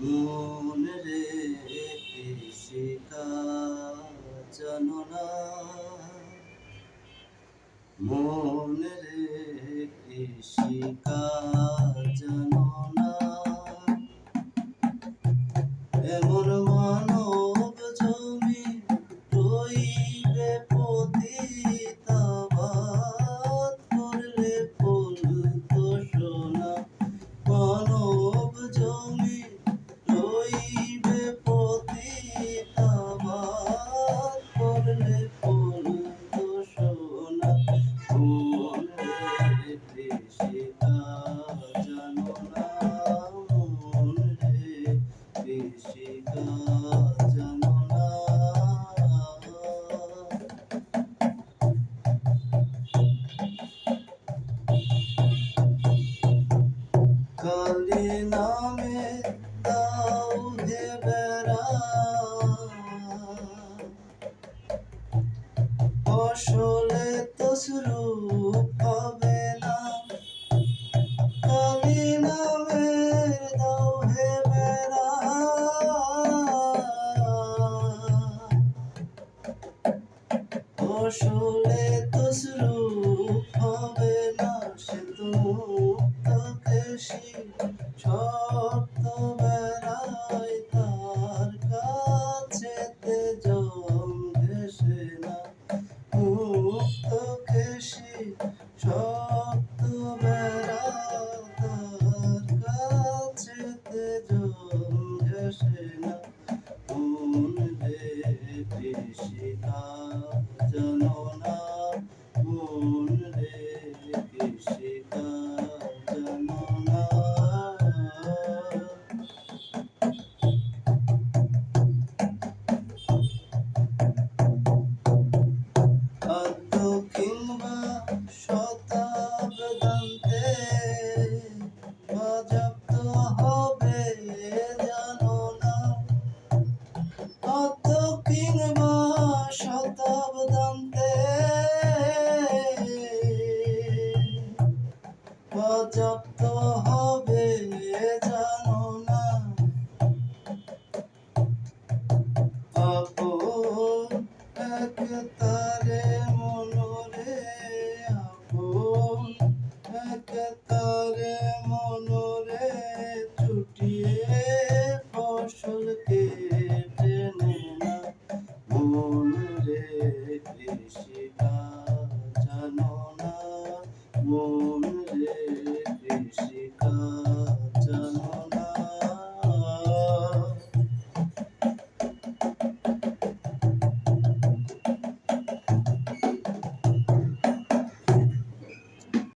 মন রে শিকা জানো না। মন রে শিকা জানো কালি নামে দাও দেবেরা ফসলে তসরূপ ফসলেতে তারে মনরে আপন এক